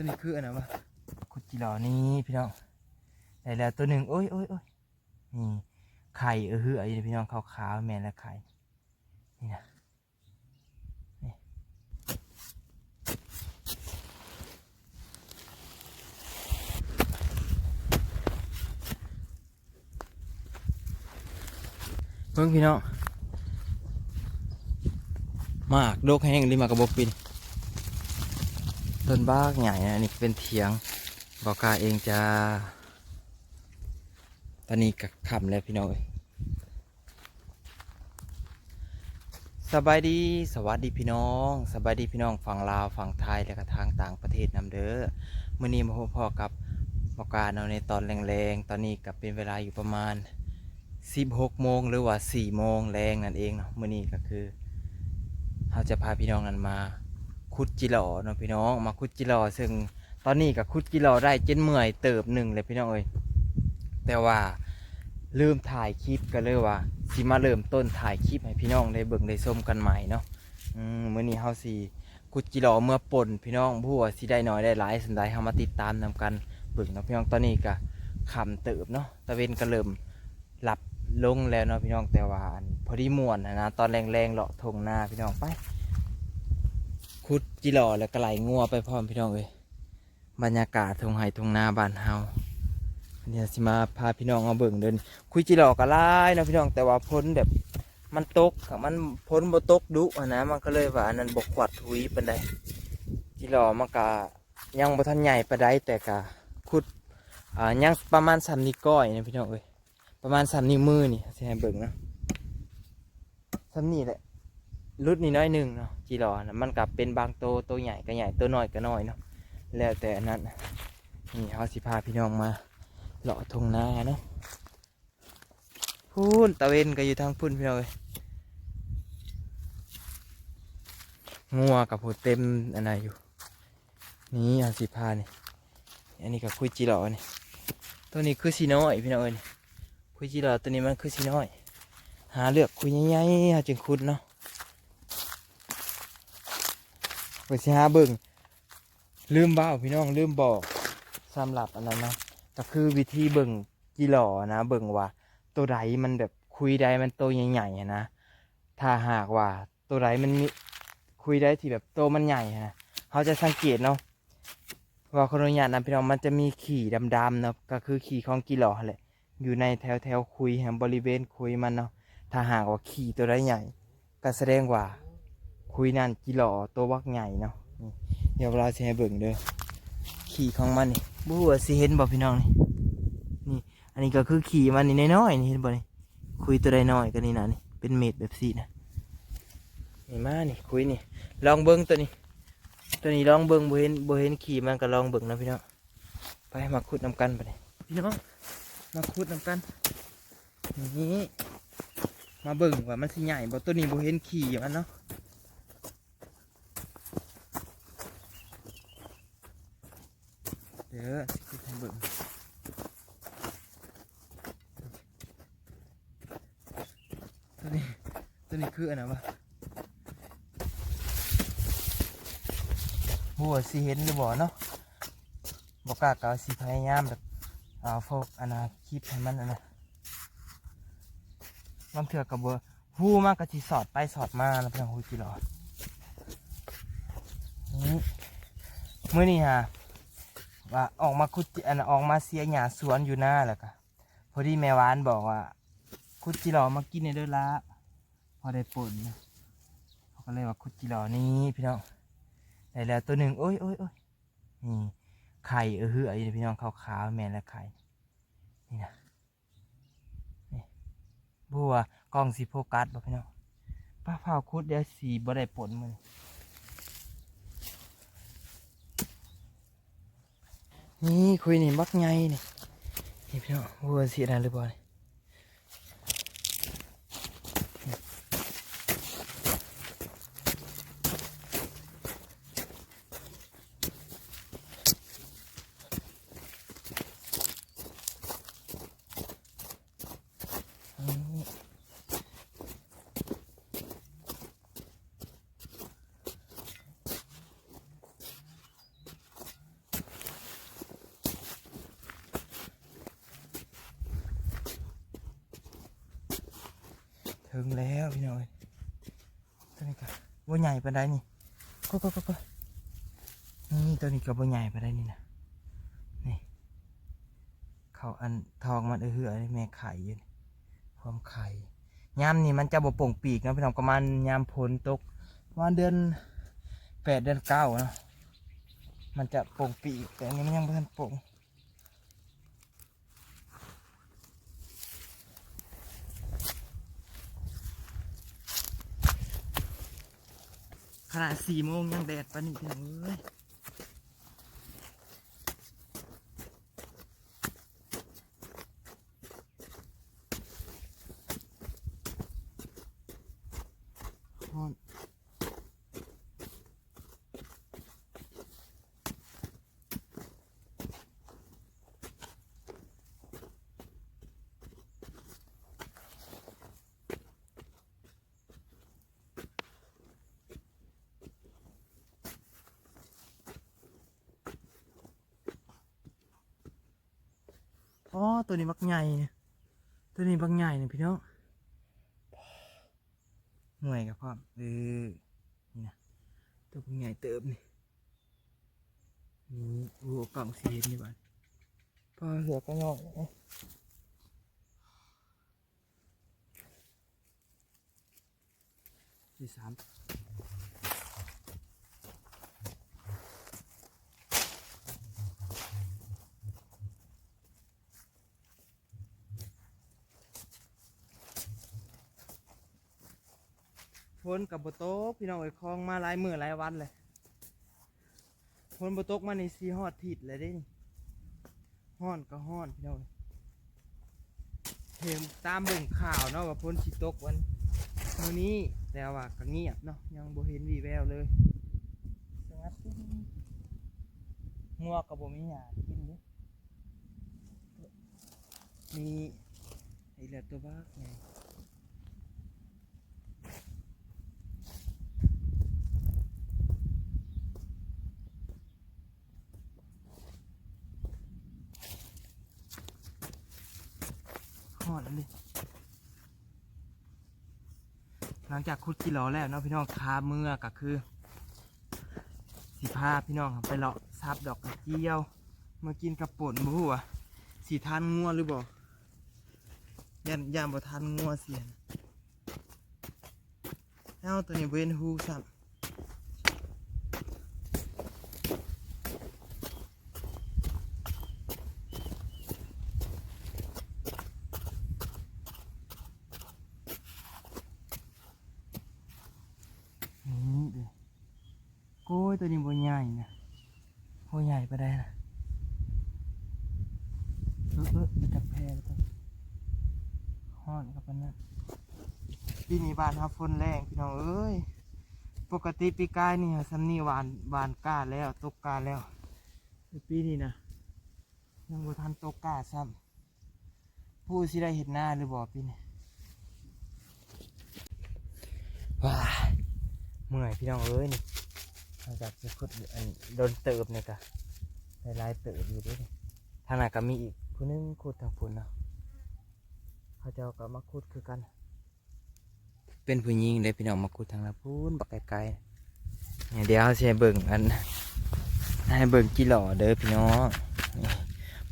ตัวนี้คืออันนวะคุดจิหลอนี่พี่น้องได้แล้วตัวหนึ่งโอ้ยโอ้ยโอ้ยนี่ไข่เออหือไอ้พี่น้องขาวๆแม่นและไข่นี่นะนี่เพิ่งพี่น้องมากโดกแห้งริมากระบอกปิน ต้นบ้ากใหญ่นะนี่เป็นเถียงบอกกาเองจะ ตอนนี้กับขำแล้วพี่น้องเอ้ยสบายดีสวัสดีพี่น้องสบายดีพี่น้องฝั่งลาวฝั่งไทยและก็ทางต่างประเทศนำเด้อมื่อนี้มาพบพ่อกับบอกกาเอาในตอนแรงๆ ตอนนี้กับเป็นเวลาอยู่ประมาณ 16โมงหรือว่า4โมงแรงนั่นเองเนาะมื่อนี้ก็คือเราจะพาพี่น้องนั้นมา คุดจิหล่อเนาะพี่น้องมาคุดจิหล่อซึ่งตอนนี้กับคุดจิหล่อได้เจนเมื่อยเติบหนึ่งเลยพี่น้องเอ้ยแต่ว่าลืมถ่ายคลิปกันเลยว่าสิมาเริ่มต้นถ่ายคลิปให้พี่น้องได้เบิ่งได้ชมกันใหม่เนาะอืมมื้อนี้เฮาสิคุดจิหล่อเมื่อป่นพี่น้องผู้ว่าสิได้น้อยได้หลายสันใดเฮามาติดตามนำกันเบิ่งเนาะพี่น้องตอนนี้ก็ค่ำเติบเนาะตะเวนก็เริ่มหลับลงแล้วเนาะพี่น้องแต่ว่าพอดีม่วนนะนะตอนแรงๆเลาะทงหน้าพี่น้องไป คุดจิหล่อแล้วก็ไหลงัวไปพร้อมพี่น้องเอ้ยบรรยากาศทงไห้ทงนาบ้านเฮาเนี่ยสิมาพาพี่น้องเอาเบิ่งเดิน คุยจิหล่อก็หลายเนะพี่น้องแต่ว่าพ้นแบบมันตกมันพ้นบ่ตกดุอนะมันก็เลยว่าอันนั้นบกขวัดทุยปานใดจิหล่อมันก็ยังบ่ทันใหญ่ปานใดแต่ก็คุดอ่ายังประมาณ3นิ้วก้อยนะพี่น้องเอ้ยประมาณ3นิ้วมือนี่สิให้เบิ่งนะสำนี่แหละ รุดนี่น้อยหนึ่งเนาะจีรอนะมันกับเป็นบางโตวตัวใหญ่ก็ใหญ่ตัวน้อยก็น้อยเนาะแล้วแต่อันนั้นนี่เขาสิพาพี่น้องมาเลาะทงนาเนาะพูนตะเวนก็อยู่ทางพุ่นพี่น้องเลยงัวกับผูเต็มอันไหนอยู่ นี่เอาสิพานี่อันนี้ก็คุยจีรอนี่ตัวนี้คือสีน้อยพี่น้องเอ้ยคุยจีรอตัวนี้มันคือสีน้อย หาเลือกคุยใหญ่ๆจึงคุดเนาะ ไปสิหาเบิ่งลืมเบ้าพี่น้องลืมบอกสำหรับอันนั้นเนาะก็คือวิธีเบิ่งจีหล่อนะเบิ่งว่า ตัวใดมันแบบคุยใดมันตัวใหญ่ๆนะถ้าหากว่าตัวใดมันมีคุยได้ที่แบบตัวมันใหญ่อะนะเขาจะสังเกตเนาะว่าคนอนุญาตนะพี่น้องมันจะมีขี่ดำๆเนาะก็คือขี่ของกีหล่อแหละอยู่ในแถวแถวคุยแห่งบริเวณคุยมันเนาะถ้าหากว่าขี่ตัวใดใหญ่ ก็แสดงว่า คุยนั่นกิโลตัววักใหญ่เนาะนี่เดี๋ยวเราจะให้เบิ่งเด้อขี่ของมันนี่บูว่าสิเห็นบ่พี่น้องนี่นี่ อันนี้ก็คือขี่มันนี่น้อยๆนี่เห็นบ่นี่คุยตัวใดน้อยก็นี่นะนี่เป็นเม็ดแบบสีนะนี่มานี่คุยนี่ลองเบิ่งตัวนี้ ตัวนี้ลองเบิ่งบ่เห็นบ่เห็นขี่มันก็ลองเบิ่งนะพี่น้องไปมาขุดนํกันไปนี่พี่น้องมาขุดนํกันนี่มาเบิ่งว่ามันสิใหญ่บ่ตัวนี้บ่เห็นขี่มันเนาะ ดี๋ยวสิให้เบิ่งตัวนี้ตัวนี้คืออันนะวะหัวสิเห็นหรือบ่เนาะบอกกาก็สิพยายามแบบเอาโฟกอันนะคลิปให้มันนะลำเถื่อกับบอร์หูมากกะสิสอดไปสอดมาแล้วเพียงหูจีหลอดนี่มื้อนี้ฮะ ว่าออกมาคุดจิอันออกมาเสียหญ้าสวนอยู่หน้าแหละก็พอดีแม่วานบอกว่า คุดจิหลอมากินในเด้อละพอได้ป่นะเขาก็เลยว่าคุดจิหลอนี่พี่น้องได้แล้วตัวหนึ่งโอ้ยโอ้ยโอ้ยนี่ไข่เออหือไอ้พี่น้องขาวๆแม่และไข่นี่นะนี่บัวกล้องสีโฟกัสบ่พี่น้องป้าเผาคุดเดี๋ยวสีบ่ได้ป่นมือ นี่คุยนี่บักไงนี่นี่พี่น้องวัวสีอะไรหรือเปล่า ถึงแล้วพี่น้อยตัวนี้ก็บ่ใหญ่ปานใดนี่ก็ก็ก็ก็นี่ตัวนี้ก็บ่ใหญ่ปานใดนี่นะนี่เขาอันทองมันเออเหือแม่ไข่อยู่นี่ความไข่ยามนี่มันจะบ่โป่งปีกนะพี่น้องประมาณยามฝนตกประมาณเดือนแปดเดือนเก้าเนาะมันจะโป่งปีกแต่อันนี้มันยังไม่ทันโป่ง ขนาดสี่โมงยังแดดปานนี้พี่น้องเอ้ย อ๋อตัวนี้บักใหญ่เนี่ยตัวนี้บักใหญ่เนี่ยพี่น้องหน่วยกับพ่อมเออนี่นะตัวเป็นใหญ่เติบนี่นี่โอ้โหกล่องสีนี่บ้านพอเหลือก็งอกนะที่สาม นกับบโต๊กพี่น้องไอ้ยคลองมาหลายมือหลายวันเลยฝนบโต๊กมาในซีฮอดทิดเลยเด้นี่ฮ้อนก็ฮ้อนพี่น้องเห็นตามเบิ่งข่าวเนาะว่าฝนสิตกวันมื้อนี้แต่ว่าก็เงียบเนาะยังบ่เห็นวีแววเลยสงัดงัวก็บ่มีหญ้ากินเด้มีไอ้เหลือตัวบ้าไง หอดแล้วดิหลังจากคุดกิโลแล้วเนาะพี่น้องคาเมื่อก็คือสีพาพี่น้องไปเลาะซับดอกกระเจียว มากินกระป่นบูหัวสีทานงัวหรือบ่ยันยามบ่ทานงัวเสียนเอาตัวนี้เวนฮูสับนี่เด้อโก้ยตัวนี้บ่ใหญ่นะบ่ใหญ่ไปได้นะเออเออมันจะแพ้แล้วก็ฮ้อนกับมันนั่นปีนี้ บ้านทับฝนแรงพี่น้องเอ้ยปกติปีกายนี่ซัมนี่หวานหวานกล้าแล้วตกกล้าแล้วแต่ปีนี้นะยังบ่ทันตกกล้าซ้ำผู้สิได้เห็นหน้าหรือบ่ปีนี้ว้ายเมื่อยพี่น้องเอ้ยนี่หลังจากจะขุดอันโดนเติบเนี่ยกะได้หลายเติบอยู่เด้วยทางไหนก็มีอีกผู้หนึงขุดทางพุ่นเนาะเขาเจ้าก็มาขุดคือกัน เป็นผู้หญิงเลยพี่น้องมาขุดทางละพูนบักไกลๆเดี๋ยวเสิให้เบิ่งอันให้เบิ่งกี่หล่อเด้อพี่น้อง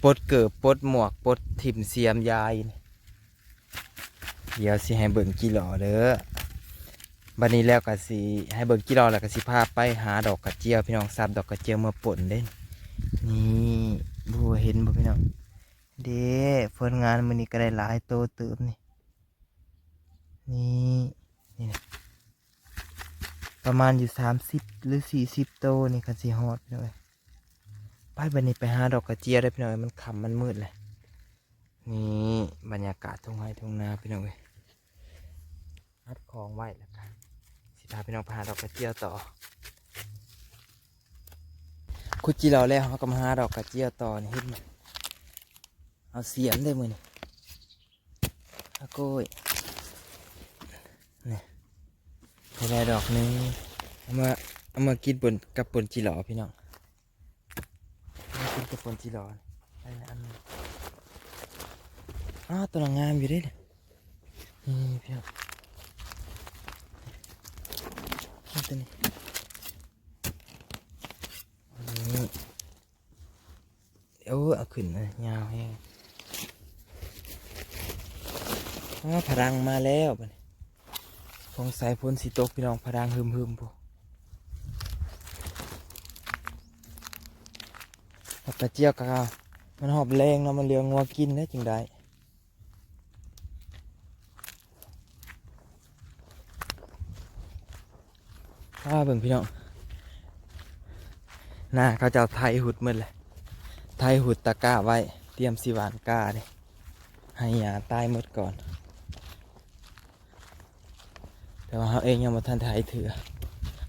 ปดเกิบปดหมวกปดถิ่มเสียมยาย เดี๋ยวสิให้เบิ่งกี่หล่อเด้อบัดนี้แล้วก็สิให้เบิ่งกี่หล่อแล้วก็สิพาไปหาดอกกระเจียว พี่น้องซับดอกกระเจียวมาป่นเด้นี่บัวเห็นบ่พี่น้องเด้เฟินงานมื้อนี้ก็ได้หลายโตเติมนี่ นี่นี่นะประมาณอยู่สามสิบหรือสี่สิบโตวนี่คันสีฮอดพี่น้อยไปบันนี้ไปหาดอกกระเจียได้พี่น้อยมันคำมันมืดเลยนี่บรรยากาศทุ่งไร่ทุ่งนาพี่น้อยอัดของไว้แล้วกันสิพาพี่น้องไปหาดอกกระเจียวต่อคุจีเราแล้วเขาก็มาหาดอกกระเจียวต่อนี่เห็นไหมเอาเสียมได้มือนี่อาโก้ย ไปได้ดอกนึงเอามาเอามากินบนกับปนจีหลอพี่น้องมากินกับปนจีหลอได้นะอันนึงอ้าวตัวงามอยู่ด้เนี่ยนี่พี่น้องนี่ตัวนี้เดี๋ยวเอาขึ้นนะยยาวแห้งพลังมาแล้วบัด งสัยพ้นสีตกพี่น้องพลังฮึมฮึมๆพวกแล้วกระเจียวกะมันหอบแรงเนาะมันเลี้ยงงัวกินได้จึงได้อ้าเบิ่งพี่น้องหน้าเขาจะไทยหุดมืดเลยไทยหุดตะกร้าไว้ เตรียมสิหวานกล้าเลยให้ยาตายหมดก่อน แต่ว่าเขาเองยังมาทันไทยถือ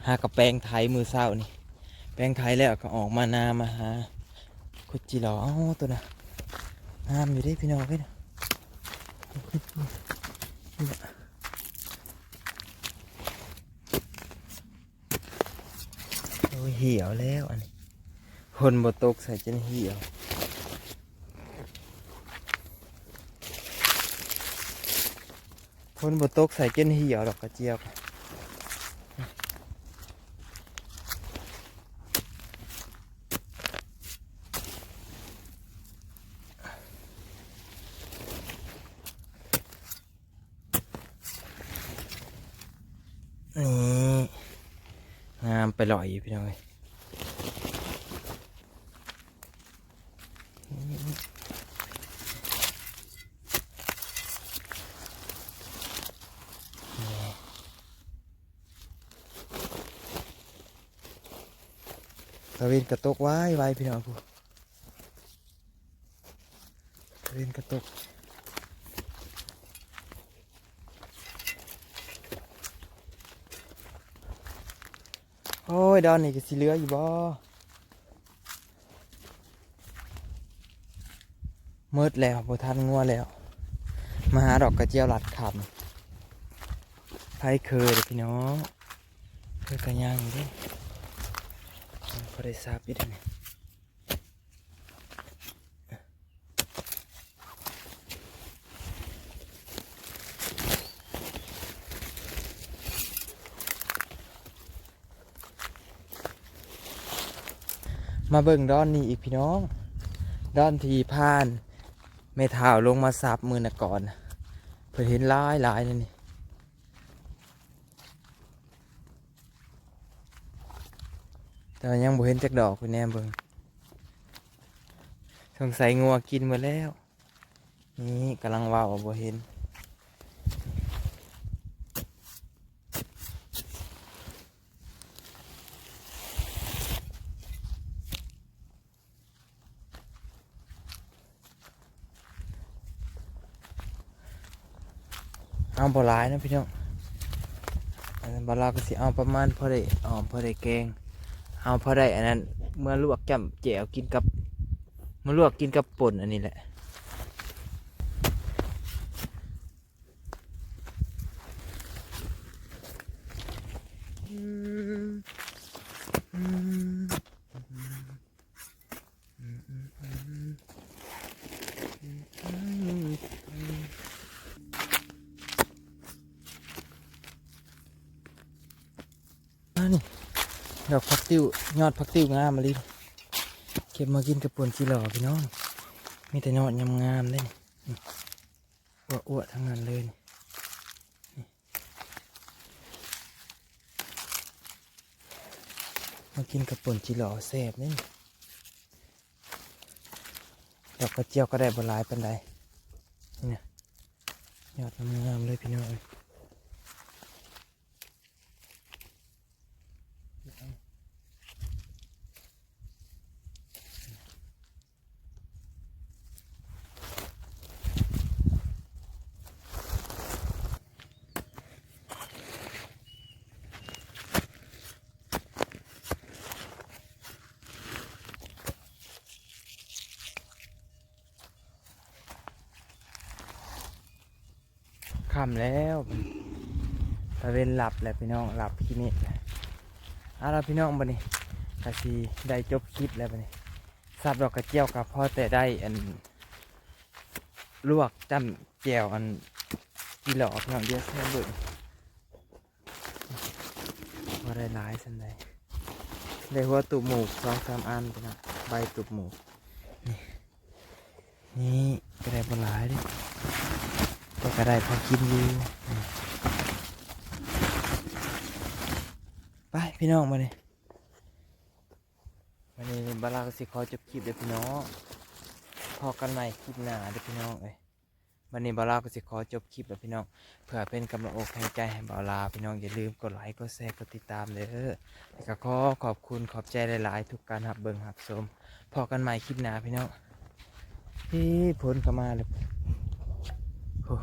หากระแปลงไทยมือเศร้านี่ แปลงไทยแล้วก็ออกมานามาหาคุจีหลออตัวน่ะงามอยู่เด้พี่น้องเว้ยโอ้ยเหี่ยวแล้วอันนี้คนบตกใส่จนเหี่ยว คนบตกใส่เก้นเหี่ยวดอกกระเจียวนี่งามไปลอยอยู่พี่น้องเอ้ย ตะเวนกระตกไว้ไว้พี่น้องผู้ตะเวนกระตกโอ้ยดอนนี่ก็สิเหลืออยู่บ่มืดแล้วบ่ทันงัวแล้ว มาหาดอกกระเจียวหลัดขำไผเคยเด้อพี่น้องเคยกันย่างอยู่เด้ อได้ทราบอยู่เด้อนี่มาเบิ่งดอนนี่อีกพี่น้อง ดอนที่ผ่านเมทาวลงมาซับมือนะก่อน เพื่อเห็นลายลายเลยนี่ แต่ยังบ่เห็นจักดอกคุณแนมเบิ่งสงสัยงัวกินหมดแล้ว นี่กำลังว่าวบ่เห็นเอาบ่หลายนะพี่น้องอันนั้นบ่หลาก็สิเอาประมาณพอได้อ๋อพอได้แกง เอาพอได้อันนั้นเมื่อลวกแก้มแจ่วกินกับเมื่อลวกกินกับป่นอันนี้แหละอ่นี่ ดอกพักติ้วยอดพักติ้วงามมาลิเก็บมากินกับป่นจีหล่อพี่น้อง มีแต่ยอดยำงามเลยอ้วๆทั้งนั้นเลยมากินกับป่นจีหล่อแซ่บนี่ดอกกระเจียวก็ได้บหลายเป็นไดนี่นะยอดงามๆเลยพี่น้อง ค่ำแล้วตะเวนหลับแล้วพี่น้องหลับที่นี่เอาละพี่น้องบันนี้กะสีได้จบคลิปแล้วบันนี้สับดอกกระเจียวกับพ่อแต่ได้อันลวกจำแจวอันกีหลอกพี่น้องเดียวแค่เบิ่งพอได้ได้หลายสันใดได้หัวตุบหมูสองสามอันพี่น้องใบตุบหมูนี่นี่ก็ได้บหลายเก็ได้พอกินอยู่ไปพี่น้องมาเลยวันนี้บาราก็สิขอจบคลิปเด้อพี่น้องพอกันใหม่คลิปหน้าเด้อพี่น้องเอ้ยวันนี้บาราก็สิขอจบคลิปแล้วพี่น้องเพื่อเป็นกำลังอกแรงใจให้บาวลาพี่น้องอย่าลืมกดไลค์กดแชร์กดติดตามเด้อแล้วก็ขอขอบคุณขอบใจหลายๆ ทุกการหับเบิงหับชมพอกันใหม่คลิปหน้าพี่น้องพี่ผลก็มาเลย โอ้